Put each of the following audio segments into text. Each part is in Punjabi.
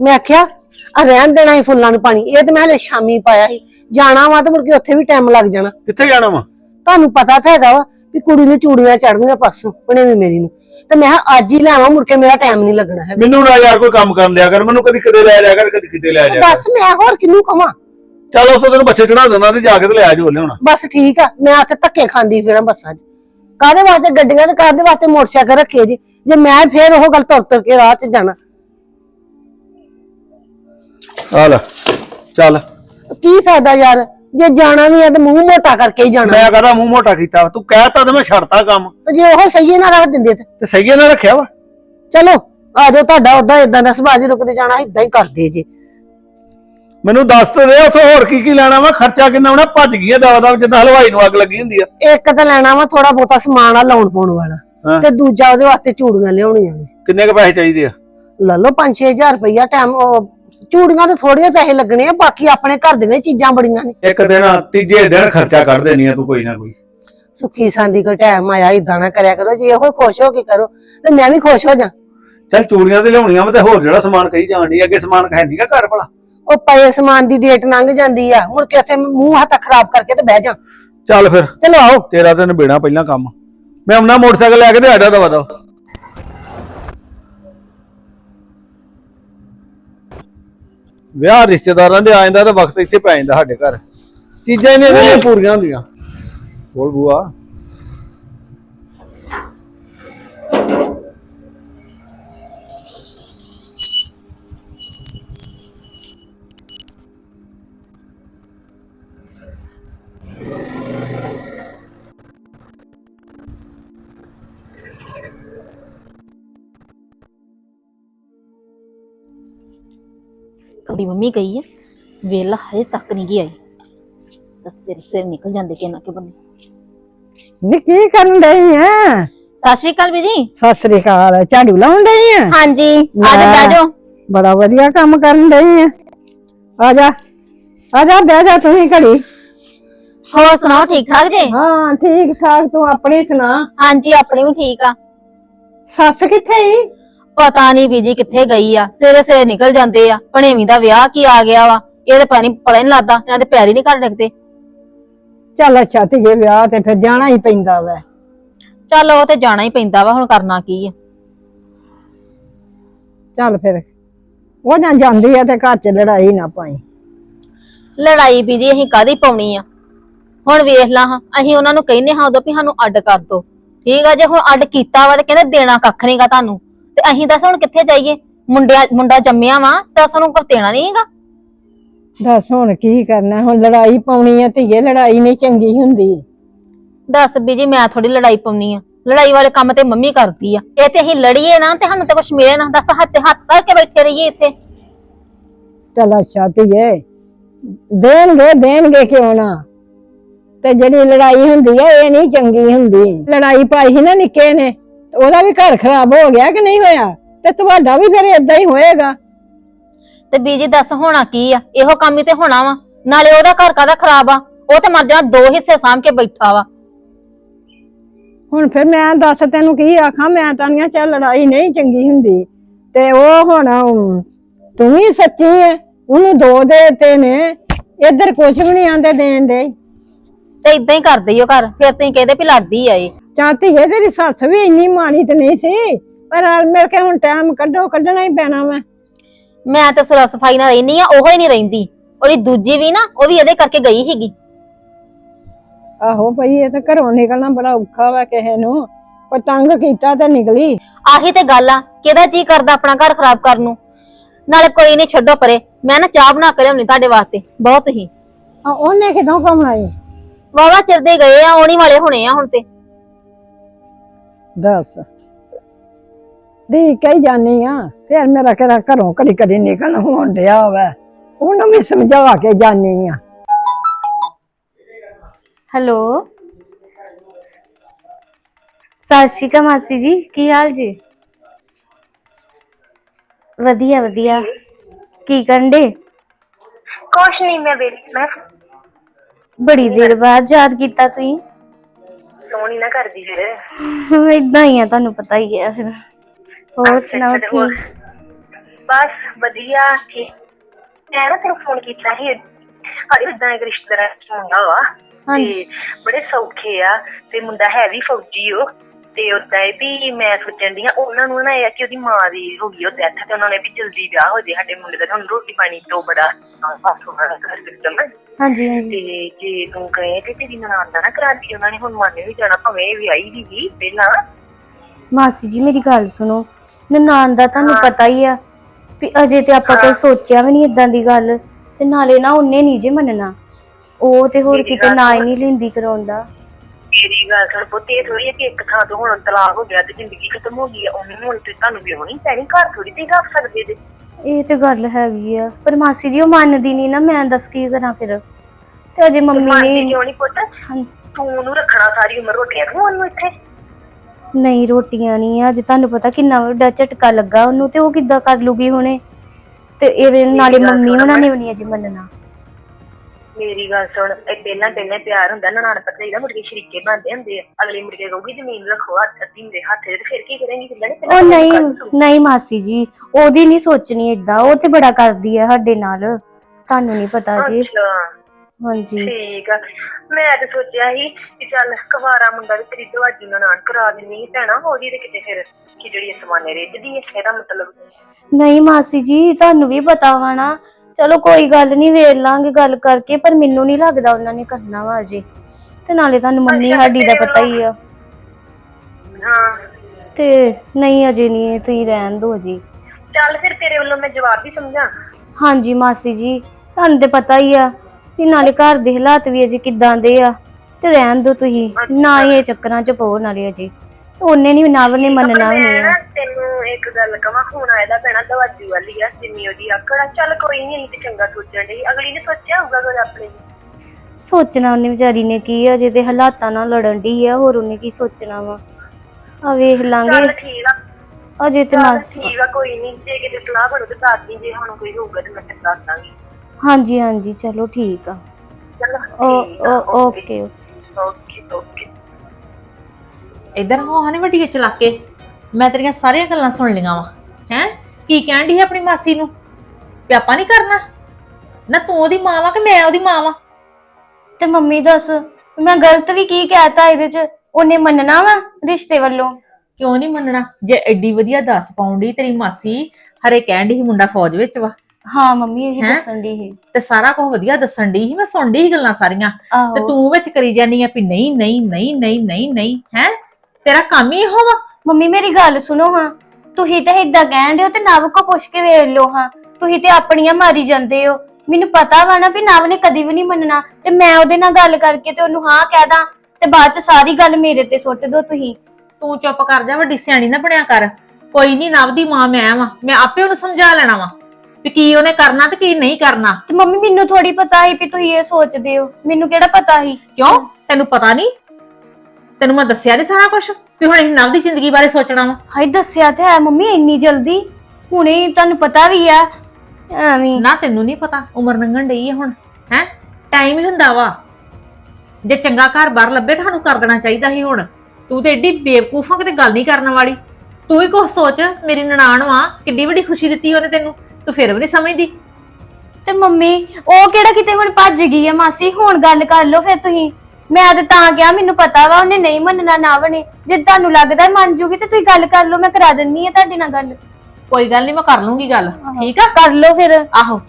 ਮੈਂ ਆਖਿਆ ਆ ਰਹਿਣ ਦੇਣਾ ਹੀ ਫੁੱਲਾਂ ਨੂੰ ਪਾਣੀ। ਇਹ ਤੇ ਮੈਂ ਹਲੇ ਸ਼ਾਮੀ ਪਾਇਆ ਸੀ। ਜਾਣਾ ਵਾ ਤੇ ਮੁੜ ਕੇ ਉੱਥੇ ਵੀ ਟਾਈਮ ਲੱਗ ਜਾਣਾ। ਕਿੱਥੇ ਜਾਣਾ ਵਾ? ਤੁਹਾਨੂੰ ਪਤਾ ਤਾਂ ਹੈਗਾ ਵਾ ਵੀ ਕੁੜੀ ਨੂੰ ਚੂੜੀਆਂ ਚੜਨੀਆਂ ਪਰਸੋਂ ਬਣੇ ਵੀ ਮੇਰੀ ਨੂੰ। ਤੇ ਮੈਂ ਕਿਹਾ ਅੱਜ ਹੀ ਲੈਵਾਂ ਮੁੜ ਕੇ ਮੇਰਾ ਟਾਈਮ ਨਹੀਂ ਲੱਗਣਾ ਹੈਗਾ। ਮੈਨੂੰ ਨਾ ਯਾਰ ਕੋਈ ਕੰਮ ਕਰਨ ਦਿਆ ਕਰ ਮੈਨੂੰ ਕਦੀ ਕਿਤੇ ਲੈ ਜਾ ਕਰ ਕਦੀ ਕਿਤੇ ਲੈ ਜਾ ਕਰ ਬਸ ਮੈਂ ਹੋਰ ਕਿਹਨੂੰ ਕਵਾਂ? ਚੱਲ ਉੱਥੋਂ ਤੈਨੂੰ ਬੱਸੇ ਚੜਾ ਦਿੰਦਾ ਤੇ ਜਾ ਕੇ ਤੇ ਲੈ ਜੋ ਲਿਆਉਣਾ। ਬਸ ਠੀਕ ਆ ਮੈਂ ਉੱਥੇ ਧੱਕੇ ਖਾਂਦੀ ਫਿਰਾਂ ਬੱਸਾਂ 'ਚ ਕਾਹਦੇ ਵਾਸਤੇ ਗੱਡੀਆਂ ਤੇ ਕਾਹਦੇ ਵਾਸਤੇ ਮੋਟਰਸਾਈਕਲ ਰੱਖੇ ਜੀ? ਜੇ ਮੈਂ ਫੇਰ ਉਹ ਗੱਲ ਤੁਰ ਤੁਰ ਕੇ ਰਾਹ 'ਚ ਜਾਣਾ। ਆ ਲੈ ਚੱਲ। ਕੀ ਫਾਇਦਾ ਯਾਰ? ਜੇ ਜਾਣਾ ਵੀ ਆ ਤੇ ਮੂੰਹ ਮੋਟਾ ਕਰਕੇ ਹੀ ਜਾਣਾ। ਮੈਂ ਕਹਦਾ ਮੂੰਹ ਮੋਟਾ ਕੀਤਾ ਵਾ। ਤੂੰ ਕਹਿਤਾ ਤੇ ਮੈਂ ਛੱਡਤਾ ਕੰਮ। ਤੇ ਜੇ ਉਹ ਸਹੀ ਨਾ ਰੱਖ ਦਿੰਦੇ ਤੇ। ਤੇ ਸਹੀ ਨਾਲ ਰੱਖਿਆ ਵਾ? ਚਲੋ ਆ ਜਾਓ ਤੁਹਾਡਾ ਉਦਾਂ ਇਦਾਂ ਦਾ ਸੁਭਾਅ ਜੀ ਰੁਕਦੇ ਜਾਣਾ ਇਦਾਂ ਹੀ ਕਰਦੇ ਜੀ। ਮੈਨੂੰ ਦੱਸ ਤੇ ਦੇ ਉੱਥੋਂ ਹੋਰ ਕੀ ਕੀ ਲੈਣਾ ਵਾ? ਖਰਚਾ ਕਿੰਨਾ ਹੋਣਾ? ਭੱਜ ਗਈ ਆ ਦਵਾ ਦਵਾ ਜਿੱਦਾਂ ਹਲਵਾਈ ਨੂੰ ਅੱਗ ਲੱਗੀ ਹੁੰਦੀ ਆ। ਇੱਕ ਤਾਂ ਲੈਣਾ ਵਾ ਥੋੜਾ ਬਹੁਤਾ ਸਮਾਨ ਆ ਲਾਉਣ ਪਾਉਣ ਵਾਲਾ। ਹਾਂ। ਤੇ ਦੂਜਾ ਉਹਦੇ ਵਾਸਤੇ ਚੂੜੀਆਂ ਲਿਆਉਣੀਆਂ ਨੇ। ਕਿੰਨੇ ਕ ਪੈਸੇ ਚਾਹੀਦੇ ਆ? ਲੈ ਲਓ 5-6000 ਰੁਪਈਆ ਟਾਈਮ ਚੂੜੀਆਂ ਤੇ ਥੋੜੀਆਂ ਪੈਸੇ ਲੱਗਣੇ ਆ ਬਾਕੀ ਆਪਣੇ ਘਰ ਦੀਆਂ ਹੀ ਚੀਜ਼ਾਂ ਬੜੀਆਂ ਨੇ। ਇੱਕ ਦਿਨ ਤੀਜੇ ਦਿਨ ਖਰਚਾ ਕੱਢ ਦੇਣੀ ਆ ਤੂੰ ਕੋਈ ਨਾ ਕੋਈ। ਸੁੱਖੀ ਸਾਂਦੀ ਕੋ ਟਾਈਮ ਆਇਆ ਇਦਾਂ ਨਾ ਕਰਿਆ ਕਰੋ ਜੇ ਇਹੋ ਖੁਸ਼ ਹੋ ਕੇ ਕਰੋ ਤੇ ਮੈਂ ਵੀ ਖੁਸ਼ ਹੋ ਜਾ। ਚੱਲ ਚੂੜੀਆਂ ਤੇ ਲਿਆਉਣੀਆਂ ਤੇ ਹੋਰ ਜਿਹੜਾ ਸਮਾਨ ਕਹੀ ਜਾਣ ਅੱਗੇ ਸਮਾਨ ਹੈ ਨਹੀਂਗਾ ਘਰ ਭਲਾ। ਉਹ ਪਏ ਸਮਾਨ ਦੀ ਡੇਟ ਲੰਘ ਜਾਂਦੀ ਆ ਮੁੜ ਕੇ ਉੱਥੇ ਮੂੰਹ ਹੱਥ ਖਰਾਬ ਕਰਕੇ ਤੇ ਬਹਿ ਜਾ। ਚੱਲ ਫਿਰ ਚਲੋ ਆਓ। ਤੇਰਾ ਦਿਨ ਬੇੜਾ ਪਹਿਲਾਂ ਕੰਮ। ਮੈਂ ਆਪਣਾ ਮੋਟਰਸਾਈਕਲ ਲੈ ਕੇ ਤੇ ਆਡਾ ਦਵਾ ਦਵਾ। ਵਿਆਹ ਰਿਸ਼ਤੇਦਾਰਾਂ ਦੇ ਆ ਜਾਂਦਾ ਤਾਂ ਵਕਤ ਇੱਥੇ ਪੈ ਜਾਂਦਾ ਸਾਡੇ ਘਰ। ਚੀਜ਼ਾਂ ਹੀ ਨਹੀਂ ਪੂਰੀਆਂ ਹੁੰਦੀਆਂ। ਬੋਲ ਬੂਆ? ਤੁਹਾਡੀ ਮੰਮੀ ਗਈ ਹੈ ਵੇਲਾ ਹਜੇ ਤੱਕ ਨਹੀਂ ਗਈ ਆਈ। ਤਾਂ ਸਿਰ ਸਿਰ ਨਿਕਲ ਜਾਂਦੇ ਕਿ ਨਾ ਕਿ ਬੰਨੇ ਨੀ ਕੀ ਕਰਨ ਡਈ ਆ? ਸਤਿ ਸ਼੍ਰੀ ਅਕਾਲ ਬੀਜੀ। ਸਤਿ ਸ੍ਰੀ ਅਕਾਲ ਝਾੜੂ ਲਾਉਣ ਡਈ ਆ? ਹਾਂਜੀ ਆ ਜਾ। ਬਹਿ ਜਾਓ। ਬੜਾ ਵਧੀਆ ਕੰਮ ਕਰਨ ਡਈ ਆ। ਆ ਜਾ ਆ ਜਾ ਬਹਿ ਜਾ ਤੂੰ ਹੀ ਘੜੀ। ਹੋਰ ਸੁਣਾਓ ਠੀਕ ਠਾਕ ਜੇ? ਹਾਂ ਠੀਕ ਠਾਕ ਤੂੰ ਆਪਣੀ ਸੁਣਾ। ਹਾਂਜੀ ਆਪਣੇ ਵੀ ਠੀਕ ਆ। ਸੱਸ ਕਿੱਥੇ ਈ? ਪਤਾ ਨਹੀਂ ਬੀਜੀ ਕਿੱਥੇ ਗਈ ਆ ਸਿਰੇ ਸਿਰੇ ਨਿਕਲ ਜਾਂਦੇ ਆ ਭਣੇਵੀਂ ਦਾ ਵਿਆਹ ਕੀ ਆ ਗਿਆ ਵਾ ਇਹ ਤੇ ਪਾਣੀ ਪਤਾ ਨਹੀਂ ਲੱਗਦਾ ਇਹਨਾਂ ਦੇ ਪੈਰ ਹੀ ਨਹੀਂ ਘਰ ਡਿੱਗਦੇ। ਚੱਲ ਅੱਛਾ ਧੀਏ ਵਿਆਹ ਤੇ ਫਿਰ ਜਾਣਾ ਹੀ ਪੈਂਦਾ ਵੈ। ਚੱਲ ਉਹ ਤੇ ਜਾਣਾ ਹੀ ਪੈਂਦਾ ਵਾ ਹੁਣ ਕਰਨਾ ਕੀ ਆ। ਚੱਲ ਫਿਰ ਉਹ ਜਾਂ ਜਾਂਦੀ ਆ ਤੇ ਘਰ ਚ ਲੜਾਈ ਨਾ ਪਾਈ। ਲੜਾਈ ਬੀਜੀ ਅਸੀਂ ਕਾਦੀ ਪਾਉਣੀ ਆ? ਹੁਣ ਵੇਖ ਲਾ ਹਾਂ ਅਸੀਂ ਉਹਨਾਂ ਨੂੰ ਕਹਿੰਨੇ ਹਾਂ ਉਦੋਂ ਵੀ ਸਾਨੂੰ ਅੱਡ ਕਰ ਦੋ। ਠੀਕ ਆ ਜੇ ਹੁਣ ਅੱਡ ਕੀਤਾ ਵਾ ਤੇ ਕਹਿੰਦੇ ਦੇਣਾ ਕੱਖ ਨਹੀਂਗਾ ਤੁਹਾਨੂੰ। ਤੇ ਅਸੀਂ ਦੱਸ ਹੁਣ ਕਿੱਥੇ ਜਾਈਏ? ਮੁੰਡਿਆ ਮੁੰਡਾ ਜੰਮਿਆ ਵਾ ਤਾਂ ਸਾਨੂੰ ਕੁਝ ਦੇਣਾ ਨਹੀਂਗਾ ਦੱਸ ਹੁਣ ਕੀ ਕਰਨਾ ਹੁਣ ਲੜਾਈ ਪਾਉਣੀ ਆ ਧੀਏ ਲੜਾਈ ਨਹੀਂ ਚੰਗੀ ਹੁੰਦੀ। ਦੱਸ ਬੀਜੀ ਮੈਂ ਥੋੜੀ ਲੜਾਈ ਪਾਉਣੀ ਆ। ਲੜਾਈ ਵਾਲੇ ਕੰਮ ਤੇ ਮੰਮੀ ਕਰਦੀ ਆ। ਇਹ ਤੇ ਅਸੀਂ ਲੜੀਏ ਨਾ ਤੇ ਸਾਨੂੰ ਤੇ ਕੁਝ ਮਿਲੇ ਨਾ। ਦੱਸ ਹੱਥ ਤੇ ਹੱਥ ਕਰਕੇ ਬੈਠੇ ਰਹੀਏ ਇੱਥੇ। ਚੱਲ ਅੱਛਾ ਧੀਏ ਦੇਣਗੇ ਦੇਣਗੇ ਕਿਉਂ ਨਾ? ਤੇ ਜਿਹੜੀ ਲੜਾਈ ਹੁੰਦੀ ਆ ਇਹ ਨਹੀਂ ਚੰਗੀ ਹੁੰਦੀ। ਲੜਾਈ ਪਾਈ ਸੀ ਨਾ ਨਿੱਕੇ ਨੇ। ਉਹਦਾ ਵੀ ਘਰ ਖਰਾਬ ਹੋ ਗਿਆ ਕਿ ਨਹੀਂ ਹੋਇਆ? ਤੇ ਤੁਹਾਡਾ ਵੀ ਫਿਰ ਇਦਾਂ ਹੀ ਹੋਏਗਾ। ਤੇ ਬੀਜੀ ਦੱਸ ਹੋਣਾ ਕੀ ਆ? ਇਹੋ ਕੰਮ ਹੀ ਤੇ ਹੋਣਾ ਵਾ। ਨਾਲੇ ਉਹਦਾ ਘਰ ਕਾਦਾ ਖਰਾਬ ਆ? ਉਹ ਤੇ ਮਰ ਜਾਣਾ ਦੋ ਹਿੱਸੇ ਸਾਂਭ ਕੇ ਬੈਠਾ ਵਾ। ਹੁਣ ਫਿਰ ਮੈਂ ਦੱਸ ਤੈਨੂੰ ਕੀ ਆਖਾਂ? ਮੈਂ ਤਾਂ ਨਹੀਂ ਚੱਲ ਲੜਾਈ ਨਹੀਂ ਚੰਗੀ ਹੁੰਦੀ। ਤੇ ਉਹ ਹੁਣ ਤੂੰ ਵੀ ਸੱਚੀ ਹੈ ਉਹਨੂੰ ਦੋ ਦੇ ਦਿੱਤੇ ਨੇ। ਇੱਧਰ ਕੁਝ ਵੀ ਨਹੀਂ ਆਂਦੇ ਦੇਣ ਦੇ। ਤੇ ਇਦਾਂ ਹੀ ਕਰਦੇ ਈ ਉਹ ਘਰ। ਫਿਰ ਤੁਸੀਂ ਕਹਿੰਦੇ ਵੀ ਲੜਦੀ ਆ ਇਹ। ਚਾਤੀ ਹੈ ਤੇਰੀ ਸੱਸ ਵੀ ਇੰਨੀ ਮਾੜੀ ਤੇ ਨਹੀਂ ਸੀ ਪਰ ਰਲ ਮਿਲ ਕੇ ਹੁਣ ਟਾਈਮ ਕੱਢੋ ਕੱਢਣਾ ਹੀ ਪੈਣਾ ਵਾ। ਮੈਂ ਤਾਂ ਸੁਲਾ ਸਫ਼ਾਈ ਨਾਲ ਰਹਿਨੀ ਆ ਉਹ ਹੀ ਨਹੀਂ ਰਹਿੰਦੀ। ਉਹਦੀ ਦੂਜੀ ਵੀ ਨਾ ਉਹ ਵੀ ਇਹਦੇ ਕਰਕੇ ਗਈ ਸੀਗੀ। ਆਹੋ ਭਈ ਇਹ ਤਾਂ ਘਰੋਂ ਨਿਕਲਣਾ ਬੜਾ ਔਖਾ ਵਾ ਕਿਸੇ ਨੂੰ। ਕੋਈ ਤੰਗ ਕੀਤਾ ਤੇ ਨਿਕਲੀ। ਆਹੀ ਤੇ ਗੱਲ ਆ ਕਿਹਦਾ ਜੀ ਕਰਦਾ ਆਪਣਾ ਘਰ ਖਰਾਬ ਕਰਨ ਨੂੰ? ਨਾਲੇ ਕੋਈ ਨਹੀਂ ਛੱਡੋ ਪਰੇ ਮੈਂ ਨਾ ਚਾਹ ਬਣਾ ਕੇ ਲਿਆਉਣੀ ਤੁਹਾਡੇ ਵਾਸਤੇ ਬਹੁਤ ਹੀ। ਆ ਉਹਨੇ ਕਿਦੋਂ ਕਮਾਈ? ਵਾਵਾ ਚਿਰ ਦੇ ਗਏ ਆ ਆਉਣੀ ਵਾਲੇ ਹੋਣੇ ਆ ਹੁਣ ਤੇ। ਦੱਸ। ਦੀ ਕਹੀ ਜਾਨੀ ਆ ਫਿਰ ਮੇਰਾ ਕਿਹੜਾ ਘਰੋਂ ਕਦੀ ਕਦੀ ਨਿਕਲ ਹੋਣ ਡਿਆ ਵਾ। ਉਹਨੂੰ ਵੀ ਸਮਝਾ ਕੇ ਜਾਨੀ ਆ। ਹੈਲੋ। ਸਤਿ ਸ਼੍ਰੀ ਅਕਾਲ ਮਾਸੀ ਜੀ ਕੀ ਹਾਲ ਜੀ? ਵਧੀਆ ਵਧੀਆ। ਕੀ ਕਰਦੇ ਕੁਛ ਨਹੀਂ ਮੈਂ ਵੇਲੀ ਮੈਂ ਬੜੀ ਦੇਰ ਬਾਅਦ ਯਾਦ ਕੀਤਾ ਤੁਸੀਂ। ਸੋਹਣੀ ਨਾ ਕਰਦੀ ਫਿਰ। ਇਦਾਂ ਹੀ ਆ ਤੁਹਾਨੂੰ ਪਤਾ ਹੀ ਹੈ ਫਿਰ। ਹੋਰ ਅੱਛਾ, ਸੁਣਾਓ ਅੱਛਾ, ਹੋਰ? ਠੀਕ? ਬਸ ਵਧੀਆ ਠੀਕ। ਮੈਂ ਨਾ ਤੈਨੂੰ ਫੋਨ ਕੀਤਾ ਸੀ। ਅਰੇ ਇਦਾਂ ਇੱਕ ਰਿਸ਼ਤੇਦਾਰ ਹੁੰਦਾ ਵਾ ਹਾਂਜੀ। ਤੇ ਬੜੇ ਸੌਖੇ ਆ ਤੇ ਮੁੰਡਾ ਹੈ ਵੀ ਫੌਜੀ ਉਹ ਤੇ ਉਦਾਂ ਇਹ ਵੀ ਮੈਂ ਸੋਚਣ ਦੀ ਆ ਉਹਨਾਂ ਨੂੰ ਨਾ ਇਹ ਆ ਕਿ ਉਹਦੀ ਮਾਂ ਦੀ ਹੋ ਗਈ ਉਹ ਡੈਥ ਤੇ ਉਹਨਾਂ ਨੇ ਵੀ ਜਲਦੀ ਵਿਆਹ ਹੋ ਜੇ ਸਾਡੇ ਮੁੰਡੇ ਦਾ ਤੁਹਾਨੂੰ ਰੋਟੀ ਪਾਣੀ ਤੋਂ ਬੜਾ ਆਸ ਹੋਣਾ ਕਰ ਸਿਸਟਮ ਹਾਂਜੀ ਹਾਂਜੀ। ਤੇ ਜੇ ਤੂੰ ਕਹੇ ਤੇ ਤੇਰੀ ਨਨਾਣ ਦਾ ਨਾ ਕਰਾ ਦੀ ਉਹਨਾਂ ਨੇ ਹੁਣ ਮੰਨ ਵੀ ਜਾਣਾ ਭਾਵੇਂ ਇਹ ਵਿਆਹੀ ਵੀ ਸੀ ਪਹਿਲਾਂ। ਮਾਸੀ ਜੀ ਮੇਰੀ ਗੱਲ ਸੁਣੋ ਨਨਾਣ ਦਾ ਤੁਹਾਨੂੰ ਹਾਂ। ਪਤਾ ਹੀ ਆ ਵੀ ਅਜੇ ਤੇ ਆਪਾਂ ਕੋਈ ਸੋਚਿਆ ਵੀ ਨਹੀਂ ਇਦਾਂ ਦੀ ਗੱਲ ਤੇ ਨਾਲੇ ਨਾ ਉਹਨੇ ਨਹੀਂ ਜੇ ਮੰਨਣਾ। ਉਹ ਤੇ ਹੋਰ ਮੇਰੀ ਕਿਤੇ ਗੱਲ ਨਾ ਹੀ। ਨਹੀਂ ਲੈਂਦੀ ਕਰਾਉਂਦਾ। ਮੇਰੀ ਗੱਲ ਸੁਣ ਪੁੱਤ ਇਹ ਥੋੜੀ ਹੈ ਕਿ ਇੱਕ ਥਾਂ ਤੋਂ ਹੁਣ ਤਲਾਕ ਹੋ ਗਿਆ ਤੇ ਜ਼ਿੰਦਗੀ ਖਤਮ ਹੋ ਗਈ ਆ ਉਹਨੂੰ ਹੁਣ ਤੇ ਤੁਹਾਨੂੰ ਵਿਆਹਣੀ ਪੈਣੀ ਘਰ ਥੋੜੀ ਤੇ ਰੱਖ ਸਕਦੇ ਜੇ। ਇਹ ਤੇ ਗੱਲ ਹੈਗੀ ਆ ਪਰ ਮਾਸੀ ਜੀ ਉਹ ਮੰਨਦੀ ਨਹੀਂ ਨਾ ਮੈਂ ਦੱਸ ਕੀ ਕਰਾਂ ਫਿਰ? ਤੇ ਅਜੇ ਮੰਮੀ ਮੰਨਦੀ ਨੇ ਕਿਉਂ ਨਹੀਂ ਪੁੱਤ? ਹਾਂ- ਤੂੰ ਉਹਨੂੰ ਰੱਖਣਾ ਸਾਰੀ ਉਮਰ ਰੋਟੀਆਂ ਖਵਾਉਣ ਨੂੰ ਇੱਥੇ? ਨਹੀਂ ਰੋਟੀਆਂ ਨਹੀਂ ਅੱਜ ਤੁਹਾਨੂੰ ਪਤਾ ਕਿੰਨਾ ਵੱਡਾ ਝਟਕਾ ਲੱਗਾ ਉਹਨੂੰ ਤੇ ਉਹ ਕਿੱਦਾਂ ਕਰ ਲੂਗੀ ਹੁਣੇ? ਤੇ ਇਹ ਨਾਲੇ ਗੱਲ ਮੰਮੀ ਸੁਣ ਉਹਨਾਂ ਨੇ ਵੀ ਨਹੀਂ ਅਜੇ ਮੰਨਣਾ। ਮੇਰੀ ਗੱਲ ਸੁਣ ਇਹ ਪਹਿਲਾਂ ਪਹਿਲਾਂ ਪਿਆਰ ਹੁੰਦਾ ਨਨਾਣ ਪਤਨੀ ਦਾ ਮੁੜ ਕੇ ਸ਼ਰੀਕੇ ਬਣਦੇ ਹੁੰਦੇ ਆ। ਅਗਲੀ ਮੁੜ ਕੇ ਕਹੂਗੀ ਜ਼ਮੀਨ ਰੱਖੋ ਹੱਥ ਅੱਧੀ ਮੇਰੇ ਹੱਥ ਤੇ ਫਿਰ ਕੀ ਕਰੇਂਗੀ? ਕਿੰਨਾ ਉਹ ਨਹੀਂ ਨਹੀਂ ਮਾਸੀ ਜੀ ਉਹਦੀ ਨਹੀਂ ਸੋਚਣੀ ਏਦਾਂ ਉਹ ਤੇ ਬੜਾ ਕਰਦੀ ਆ ਸਾਡੇ ਨਾਲ। ਤੁਹਾਨੂੰ ਨਹੀਂ ਪਤਾ ਜੀ। ਹਾਂਜੀ। ਠੀਕ ਆ। ਮੈਂ ਤੇ ਸੋਚਿਆ ਸੀ ਕਿ ਚੱਲ ਕੁਵਾਰਾ ਮੁੰਡਾ ਵੀ ਤੇਰੀ ਦਵਾਜੀ ਨਨਾਣ ਕਰਾ ਦਿੰਨੀ ਭੈਣਾ ਉਹਦੀ ਤੇ ਕਿਤੇ ਫਿਰ ਖਿਚੜੀ ਸਮਾਨੇ ਰਿੱਝਦੀ ਹੈ ਇਹਦਾ ਮਤਲਬ। ਨਹੀਂ ਮਾਸੀ ਜੀ ਤੁਹਾਨੂੰ ਵੀ ਪਤਾ ਵਾ ਨਾ ਚਲੋ ਕੋਈ ਗੱਲ ਨਹੀਂ ਵੇਖ ਲਾਂਗੇ ਗੱਲ ਕਰਕੇ ਪਰ ਮੈਨੂੰ ਨਹੀਂ ਲੱਗਦਾ ਉਹਨਾਂ ਨੇ ਕਰਨਾ ਵਾ ਅਜੇ। ਤੇ ਨਾਲੇ ਤੁਹਾਨੂੰ ਮੰਮੀ ਸਾਡੀ ਦਾ ਪਤਾ ਹੀ ਆ। ਹਾਂ। ਤੇ ਨਹੀਂ ਅਜੇ ਨਹੀਂ ਤੁਸੀਂ ਰਹਿਣ ਦਿਓ ਜੀ ਚੱਲ ਫਿਰ ਤੇਰੇ ਵੱਲੋਂ ਮੈਂ ਜਵਾਬ ਵੀ ਸਮਝਾਂ। ਹਾਂਜੀ ਮਾਸੀ ਜੀ ਤੁਹਾਨੂੰ ਤੇ ਪਤਾ ਹੀ ਆ ਕਿ ਨਾਲੇ ਘਰ ਦੇ ਹਾਲਾਤ ਵੀ ਅਜੇ ਕਿਦਾਂ ਦੇ ਆ। ਤੇ ਰਹਿਣ ਦਿਓ ਤੁਸੀਂ ਨਾ ਹੀ ਇਹ ਚੱਕਰਾਂ ਚ ਪਓ ਨਾਲੇ ਅਜੇ। ਉਹਨੇ ਨਹੀਂ ਨਵ ਨੇ ਮੰਨਣਾ ਵੀ ਨਹੀਂ ਆ। ਤੈਨੂੰ ਇੱਕ ਗੱਲ ਕਵਾਂ ਹੁਣ ਆਇਦਾ ਪੈਣਾ ਦਵਾਜੀ ਵਾਲੀ ਆ ਜਿੰਨੀ ਉਹਦੀ ਆਕੜ ਆ। ਚੱਲ ਕੋਈ ਨਹੀਂ ਅਸੀਂ ਤੇ ਚੰਗਾ ਸੋਚਣ ਡਈ ਅਗਲੀ ਨੇ ਸੋਚਿਆ ਹੋਊਗਾ ਕੋਈ ਆਪਣੇ ਲਈ। ਸੋਚਣਾ ਉਹਨੇ ਵਿਚਾਰੀ ਨੇ ਕੀ ਆ ਜੇ ਤੇ ਹਾਲਾਤਾਂ ਨਾਲ ਲੜਨ ਦੀ ਆ ਹੋਰ ਉਹਨੇ ਕੀ ਸੋਚਣਾ ਵਾ? ਆ ਵੇਖ ਲਾਂਗੇ। ਚੱਲ ਠੀਕ ਆ। ਅਜੇ ਤੇ ਚੱਲ ਮਾ ਠੀਕ ਆ ਕੋਈ ਨਹੀਂ ਜੇ ਕਿਤੇ ਸਲਾਹ ਬਣੂ ਤੇ ਦੱਸ ਦੀ ਜੇ ਹੁਣ ਕੋਈ ਹੋਊਗਾ ਤੇ ਮੈਂ ਤੈਨੂੰ ਦੱਸ ਦਾਂਗੀ। ਹਾਂਜੀ ਹਾਂਜੀ ਚਲੋ ਠੀਕ ਆ। ਚਲੋ ਓ ਠੀਕ ਆ, ਓ ਓਕੇ। Okay okay. ਇਧਰ ਹੋ ਹਨੇ ਵੱਡੀਏ ਚਲਾਕੇ ਮੈਂ ਤੇਰੀਆਂ ਸਾਰੀਆਂ ਗੱਲਾਂ ਸੁਣ ਲਈਆਂ ਵਾ ਹੈ? ਕੀ ਕਹਿਣ ਦੀ ਹੈ ਆਪਣੀ ਮਾਸੀ ਨੂੰ? ਵੀ ਆਪਾਂ ਨਹੀਂ ਕਰਨਾ? ਨਾ ਤੂੰ ਉਹਦੀ ਮਾਂ ਵਾ ਕਿ ਮੈਂ ਉਹਦੀ ਮਾਂ ਵਾ? ਤੇ ਮੰਮੀ ਦੱਸ ਮੈਂ ਗਲਤ ਵੀ ਕੀ ਕਹਿਤਾ ਇਹਦੇ ਚ? ਉਹਨੇ ਮੰਨਣਾ ਵਾ ਰਿਸ਼ਤੇ ਵੱਲੋਂ? ਕਿਉਂ ਨਹੀਂ ਮੰਨਣਾ? ਜੇ ਐਡੀ ਵਧੀਆ ਦੱਸ ਪਾਉਂਦੀ ਤੇਰੀ ਮਾਸੀ ਹਰੇ ਕਹਿਣ ਦੀ ਸੀ ਮੁੰਡਾ ਫੌਜ ਵਿੱਚ ਵਾ। ਹਾਂ ਮੰਮੀ ਇਹ ਹੈਂ? ਦੱਸਣ ਦੀ ਸੀ। ਤੇ ਸਾਰਾ ਕੁਝ ਵਧੀਆ ਦੱਸਣ ਦੀ ਸੀ ਮੈਂ ਸੁਣਦੀ ਸੀ ਗੱਲਾਂ ਸਾਰੀਆਂ। ਤੇ ਆਹੋ। ਤੂੰ ਵਿੱਚ ਕਰੀ ਜਾਨੀ ਆ ਵੀ ਨਹੀਂ ਨਹੀਂ ਨਹੀਂ ਨਹੀਂ ਨਹੀਂ ਨਹੀਂ ਹੈ? ਤੇਰਾ ਕੰਮ ਹੀ ਇਹੋ ਵਾ। ਮੰਮੀ ਮੇਰੀ ਗੱਲ ਸੁਣੋ ਹਾਂ। ਤੁਸੀਂ ਤਾਂ ਇਦਾਂ ਕਹਿਣ ਦਿਓ ਤੇ ਨਵ ਕੋ ਪੁੱਛ ਕੇ ਵੇਖ ਲਓ ਹਾਂ। ਤੁਸੀਂ ਤੇ ਆਪਣੀਆਂ ਮਾਰੀ ਜਾਂਦੇ ਹੋ। ਮੈਨੂੰ ਪਤਾ ਵਾ ਨਾ ਵੀ ਨਵ ਨੇ ਕਦੀ ਵੀ ਨਹੀਂ ਮੰਨਣਾ। ਤੇ ਮੈਂ ਉਹਦੇ ਨਾਲ ਗੱਲ ਕਰਕੇ ਤੇ ਉਹਨੂੰ ਹਾਂ ਕਹਿ ਦਾਂ ਤੇ ਬਾਅਦ ਚ ਸਾਰੀ ਗੱਲ ਮੇਰੇ ਤੇ ਸੁੱਟ ਦਿਓ ਤੁਸੀਂ। ਤੂੰ ਚੁੱਪ ਕਰ ਜਾ ਵੱਡੀ ਸਿਆਣੀ ਨਾ ਬਣਿਆ ਕਰ। ਕੋਈ ਨਹੀਂ ਨਵ ਦੀ ਮਾਂ ਮੈਂ ਵਾਂ। ਮੈਂ ਆਪੇ ਉਹਨੂੰ ਸਮਝਾ ਲੈਣਾ ਵਾ ਵੀ ਕੀ ਉਹਨੇ ਕਰਨਾ ਤੇ ਕੀ ਨਹੀਂ ਕਰਨਾ। ਤੇ ਮੰਮੀ ਮੈਨੂੰ ਥੋੜੀ ਪਤਾ ਸੀ ਵੀ ਤੁਸੀਂ ਇਹ ਸੋਚਦੇ ਹੋ। ਮੈਨੂੰ ਕਿਹੜਾ ਪਤਾ ਸੀ? ਕਿਉਂ? ਤੈਨੂੰ ਪਤਾ ਨਹੀਂ? ਤੈਨੂੰ ਮੈਂ ਦੱਸਿਆ ਨਹੀਂ ਸਾਰਾ ਕੁਝ ਵੀ ਹੁਣ ਅਸੀਂ ਨਵ ਦੀ ਜ਼ਿੰਦਗੀ ਬਾਰੇ ਸੋਚਣਾ ਵਾ। ਹਾਏ ਦੱਸਿਆ ਤੇ ਹੈ ਮੰਮੀ ਇੰਨੀ ਜਲਦੀ? ਹੁਣੇ ਹੀ ਤੁਹਾਨੂੰ ਪਤਾ ਵੀ ਆ ਐਵੇਂ ਨਾ ਤੈਨੂੰ ਨਹੀਂ ਪਤਾ ਉਮਰ ਲੰਘਣ ਡਈ ਹੈ ਹੁਣ ਹੈ? ਟਾਈਮ ਹੀ ਹੁੰਦਾ ਵਾ। ਜੇ ਚੰਗਾ ਘਰ ਬਾਹਰ ਲੱਭੇ ਤਾਂ ਸਾਨੂੰ ਕਰ ਦੇਣਾ ਚਾਹੀਦਾ ਸੀ ਹੁਣ। ਤੂੰ ਤੇ ਏਡੀ ਬੇਵਕੂਫ ਆ ਕਿਤੇ ਗੱਲ ਨਹੀਂ ਕਰਨ ਵਾਲੀ। ਤੂੰ ਹੀ ਕੁਛ ਸੋਚ ਮੇਰੀ ਨਨਾਣ ਵਾ ਕਿੱਡੀ ਵੱਡੀ ਖੁਸ਼ੀ ਦਿੱਤੀ ਉਹਨੇ ਤੈਨੂੰ ਤੂੰ ਫਿਰ ਵੀ ਨਹੀਂ ਸਮਝਦੀ। ਤੇ ਮੰਮੀ ਉਹ ਕਿਹੜਾ ਕਿਤੇ ਹੁਣ ਭੱਜ ਗਈ ਆ ਮਾਸੀ? ਹੁਣ ਗੱਲ ਕਰ ਲਓ ਫਿਰ ਤੁਸੀਂ। ਮੈਂ ਤੇ ਤਾਂ ਕਿਹਾ ਮੈਨੂੰ ਪਤਾ ਵਾ ਉਹਨੇ ਨਹੀਂ ਮੰਨਣਾ ਨਾ ਬਣੇ। ਜੇ ਤੁਹਾਨੂੰ ਲੱਗਦਾ ਮੰਨ ਜੂਗੀ ਤੇ ਤੁਸੀਂ ਗੱਲ ਕਰ ਲਓ ਮੈਂ ਕਰਾ ਦਿੰਨੀ ਆ ਤੁਹਾਡੇ ਨਾਲ ਗੱਲ। ਕੋਈ ਗੱਲ ਨਹੀਂ ਮੈਂ ਕਰ ਲੂੰਗੀ ਗੱਲ ਠੀਕ ਆ? ਕਰ ਲਓ ਫਿਰ। ਆਹੋ।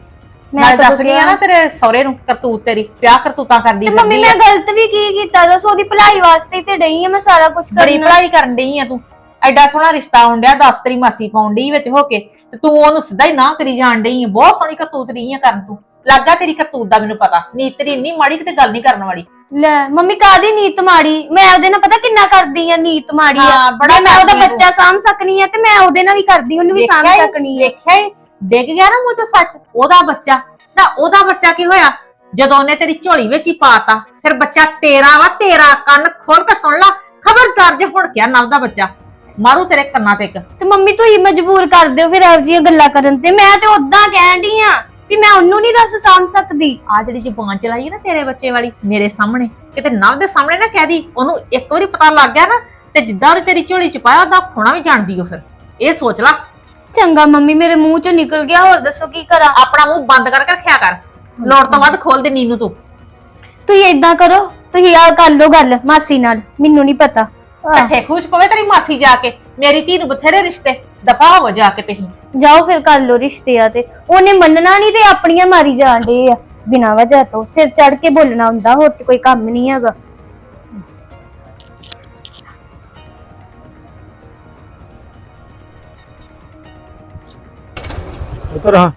ਮੈਂ ਕਦੋਂ ਦੱਸ ਰਹੀ ਆ? ਨਾ ਤੇਰੇ ਸਹੁਰੇ ਨੂੰ ਕਰਤੂਤ ਤੇਰੀ ਵਿਆਹ ਕਰਤੂਤਾਂ ਕਰਦੀ ਤੇ ਮੰਮੀ। ਮੈਂ ਗਲਤ ਵੀ ਕੀ ਕੀਤਾ ਦੱਸ? ਉਹਦੀ ਭਲਾਈ ਵਾਸਤੇ ਤੇ ਡਈ ਆ ਮੈਂ ਸਾਰਾ ਕੁਝ ਬੜੀ ਕਰਨਾ। ਪੜ੍ਹਾਈ ਕਰਨ ਡਈ ਆ ਤੂੰ। ਐਡਾ ਸੋਹਣਾ ਰਿਸ਼ਤਾ ਆਉਣ ਡਿਆ ਦੱਸ ਤੇਰੀ ਮਾਸੀ ਪਾਉਣ ਡਈ ਵਿੱਚ ਹੋ ਕੇ। ਤੇ ਤੂੰ ਉਹਨੂੰ ਸਿੱਧਾ ਹੀ ਨਾ ਕਰੀ ਜਾਣ ਡਈ ਆ। ਬਹੁਤ ਸੋਹਣੀ ਕਰਤੂਤ ਰਹੀ ਆ ਕਰਨ ਤੂੰ। ਲੱਗਾ ਤੇਰੀ ਕਰਤੂਤ ਦਾ ਮੈਨੂੰ ਪਤਾ। ਨੀਤ ਤੇਰੀ ਇੰਨੀ ਮਾੜੀ ਕਿਤੇ ਗੱਲ ਨਹੀਂ ਕਰਨ ਵਾਲੀ। ਲੈ ਮੰਮੀ ਕਾਦੀ ਨੀਤ ਮਾੜੀ? ਮੈਂ ਉਹਦੇ ਨਾਲ ਪਤਾ ਕਿੰਨਾ ਕਰਦੀ ਆ ਨੀਤ ਮਾੜੀ ਆ? ਹਾਂ, ਬੜਾ ਜੇ ਮੈਂ ਉਹਦਾ ਕਰਦੀ ਆ। ਬੱਚਾ ਸਾਂਭ ਸਕਣੀ ਆ ਤੇ ਮੈਂ ਉਹਦੇ ਨਾਲ ਵੀ ਕਰਦੀ ਉਹਨੂੰ ਵੀ ਸਾਂਭ ਹੀ- ਸਕਣੀ ਆ। ਵੇਖਿਆ ਹੀ ਡਿੱਗ ਗਿਆ ਨਾ ਮੂੰਹ ਚੋਂ ਸੱਚ ਉਹਦਾ ਬੱਚਾ। ਤਾਂ ਉਹਦਾ ਬੱਚਾ ਕੀ ਹੋਇਆ? ਜਦੋਂ ਉਹਨੇ ਤੇਰੀ ਝੋਲੀ ਵਿੱਚ ਹੀ ਪਾਤਾ ਫਿਰ ਬੱਚਾ ਤੇਰਾ ਵਾ ਤੇਰਾ ਕੰਨ ਖੋਲ ਕੇ ਸੁਣ ਲਾ। ਖਬਰਦਾਰ ਜੇ ਹੁਣ ਕਿਹਾ ਨਵ ਦਾ ਬੱਚਾ। ਮਾਰੂ ਤੇਰੇ ਕੰਨਾਂ ਤੇ ਇੱਕ। ਤੇ ਮੰਮੀ ਤੁਸੀਂ ਮਜਬੂਰ ਕਰ ਦਿਓ ਫਿਰ ਇਹੋ ਜਿਹੀਆਂ ਗੱਲਾਂ ਕਰਨ ਤੇ। ਮੈਂ ਤੇ ਉਦਾਂ ਕਹਿਣ ਡਈ ਆ। ਵੀ ਮੈਂ ਉਹਨੂੰ ਨਹੀਂ ਦੱਸ ਸਾਂਭ ਸਕਦੀ। ਆ ਜਿਹੜੀ ਜ਼ੁਬਾਨ ਚਲਾਈ ਨਾ ਤੇਰੇ ਬੱਚੇ ਵਾਲੀ ਮੇਰੇ ਸਾਹਮਣੇ। ਕਿਤੇ ਨਵ ਦੇ ਸਾਹਮਣੇ ਨਾ ਕਹਿ ਦੀ ਉਹਨੂੰ ਇੱਕ ਵਾਰੀ ਪਤਾ ਲੱਗ ਗਿਆ ਨਾ ਤੇ ਜਿੱਦਾਂ ਉਹਨੇ ਤੇਰੀ ਝੋਲੀ ਚ ਪਾਇਆ ਉਹਦਾ ਖੋਣਾ ਵੀ ਜਾਣਦੀ ਉਹ ਫਿਰ। ਇਹ ਸੋਚ ਲਾ। ਚੰਗਾ ਮੰਮੀ ਮੇਰੇ ਮੂੰਹ ਚੋਂ ਨਿਕਲ ਗਿਆ ਹੋਰ ਦੱਸੋ ਕੀ ਕਰਾਂ? ਆਪਣਾ ਮੂੰਹ ਬੰਦ ਕਰਕੇ ਰੱਖਿਆ ਕਰ। ਲੋੜ ਤੋਂ ਵੱਧ ਖੋਲ ਦੇ ਨੀਨੂ ਤੂੰ। ਤੁਸੀਂ ਏਦਾਂ ਕਰੋ ਤੁਸੀਂ ਆ ਕਰ ਲਓ ਗੱਲ ਮਾਸੀ ਨਾਲ ਮੈਨੂੰ ਨਹੀਂ ਪਤਾ। ਇੱਥੇ ਖੁਸ਼ ਪਵੇ ਤੇਰੀ ਮਾਸੀ ਜਾ ਕੇ ਮੇਰੀ ਧੀ ਨੂੰ ਬਥੇਰੇ ਰਿਸ਼ਤੇ। ਦਫਾ ਹੋ ਜਾ ਕੇ ਤਹੀਂ ਜਾਓ ਫਿਰ ਕਰ ਲਓ ਰਿਸ਼ਤੇ ਆ ਤੇ। ਉਹਨੇ ਮੰਨਣਾ ਨਹੀਂ ਤੇ ਆਪਣੀਆਂ ਮਾਰੀ ਜਾਣ ਡੇ ਆ। ਬਿਨਾਂ ਵਜ੍ਹਾ ਤੋਂ। ਸਿਰ ਚੜ ਕੇ ਬੋਲਣਾ ਹੁੰਦਾ ਹੋਰ ਤੇ ਕੋਈ ਕੰਮ ਨਹੀਂ ਹੈਗਾ। ਉਤਰ ਹਾਂ।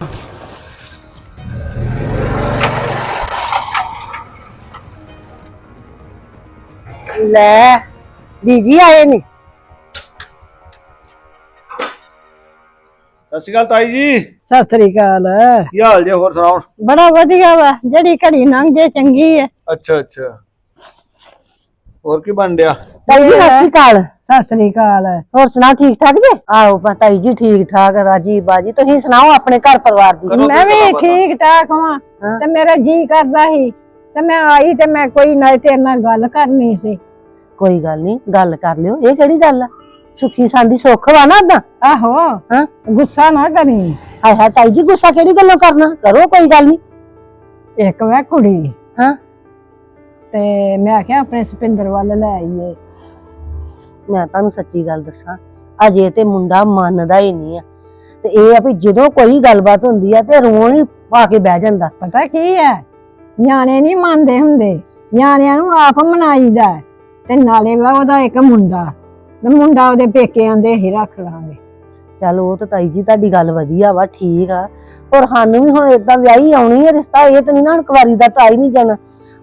ਲੈ ਬੀਜੀ ਆਏ ਨੇ? ਸਤਿ ਸ਼੍ਰੀ ਅਕਾਲ ਤਾਈ ਜੀ। ਸਤਿ ਸ੍ਰੀ ਅਕਾਲ। ਕੀ ਹਾਲ ਜੇ ਹੋਰ ਸੁਣਾਓ? ਬੜਾ ਵਧੀਆ ਵਾ ਜਿਹੜੀ ਘੜੀ ਲੰਘ ਜੇ ਚੰਗੀ ਹੈ ਅੱਛਾ ਅੱਛਾ। ਹੋਰ ਕੀ ਬਣ ਡਿਆ? ਤਾਈ ਜੀ ਸਤਿ ਸ਼੍ਰੀ ਅਕਾਲ। ਸਤਿ ਸ੍ਰੀ ਅਕਾਲ। ਹੋਰ ਸੁਣਾਓ ਠੀਕ ਠਾਕ ਜੀ? ਆਓ ਪਾ ਤਾਈ ਜੀ ਠੀਕ ਠਾਕ ਰਾਜੀ ਬਾਜੀ। ਤੁਸੀਂ ਸੁਣਾਓ ਆਪਣੇ ਘਰ ਪਰਿਵਾਰ ਦੀ? ਮੈਂ ਵੀ ਠੀਕ ਠਾਕ ਹਾਂ ਹਾਂ। ਤੇ ਮੇਰਾ ਜੀ ਕਰਦਾ ਸੀ ਤੇ ਮੈਂ ਆਈ ਤੇ ਮੈਂ ਕੋਈ ਨਾ ਤੇਰੇ ਨਾਲ ਗੱਲ ਕਰਨੀ ਸੀ। ਕੋਈ ਗੱਲ ਨਹੀਂ ਗੱਲ ਕਰ ਲਿਓ। ਇਹ ਕਿਹੜੀ ਗੱਲ ਆ? ਸੁਖੀ ਸਾਂਦੀ ਸੁੱਖ ਵਾ ਨਾ ਓਦਾਂ। ਆਹੋ ਹਾਂ। ਗੁੱਸਾ ਨਾ ਕਰੀ। ਹਾਏ ਹਾਏ ਤਾਈ ਜੀ ਗੁੱਸਾ ਕਿਹੜੀ ਗੱਲੋਂ ਕਰਨਾ? ਕਰੋ ਕੋਈ ਗੱਲ ਨਹੀਂ ਇੱਕ ਵੇ ਕੁੜੀ। ਹਾਂ। ਤੇ ਮੈਂ ਆਖਿਆ ਆਪਣੇ ਸੁਪਿੰਦਰ ਵੱਲ ਲੈ ਆਈਏ। ਮੈਂ ਤੁਹਾਨੂੰ ਸੱਚੀ ਗੱਲ ਦੱਸਾਂ ਅਜੇ ਤੇ ਮੁੰਡਾ ਮੰਨਦਾ ਹੀ ਨਹੀਂ ਆ। ਤੇ ਇਹ ਆ ਵੀ ਜਦੋਂ ਕੋਈ ਗੱਲਬਾਤ ਹੁੰਦੀ ਆ ਤੇ ਰੋਣ ਹੀ ਪਾ ਕੇ ਬਹਿ ਜਾਂਦਾ। ਪਤਾ ਕੀ ਹੈ ਨਿਆਣੇ ਨਹੀਂ ਮੰਨਦੇ ਹੁੰਦੇ। ਨਿਆਣਿਆਂ ਨੂੰ ਆਪ ਮਨਾਈਦਾ। ਹੈ। ਤੇ ਨਾਲੇ ਵਾ ਉਹਦਾ ਇੱਕ ਮੁੰਡਾ। ਤੇ ਮੁੰਡਾ ਉਹਦੇ ਪੇਕੇ ਆਂਦੇ ਹੀ ਰੱਖ ਲਾਂਗੇ। ਚੱਲ ਉਹ ਤਾਂ ਤਾਈ ਜੀ ਤੁਹਾਡੀ ਗੱਲ ਵਧੀਆ ਵਾ ਠੀਕ ਆ। ਪਰ ਸਾਨੂੰ ਵੀ ਹੁਣ ਏਦਾਂ ਵਿਆਹੀ ਆਉਣੀ ਹੈ ਰਿਸ਼ਤਾ ਇਹ ਤਾਂ ਨਹੀਂ ਨਾ ਕੁਵਾਰੀ ਦਾ ਤਾਂ ਹੀ ਨਹੀਂ ਜਾਣਾ।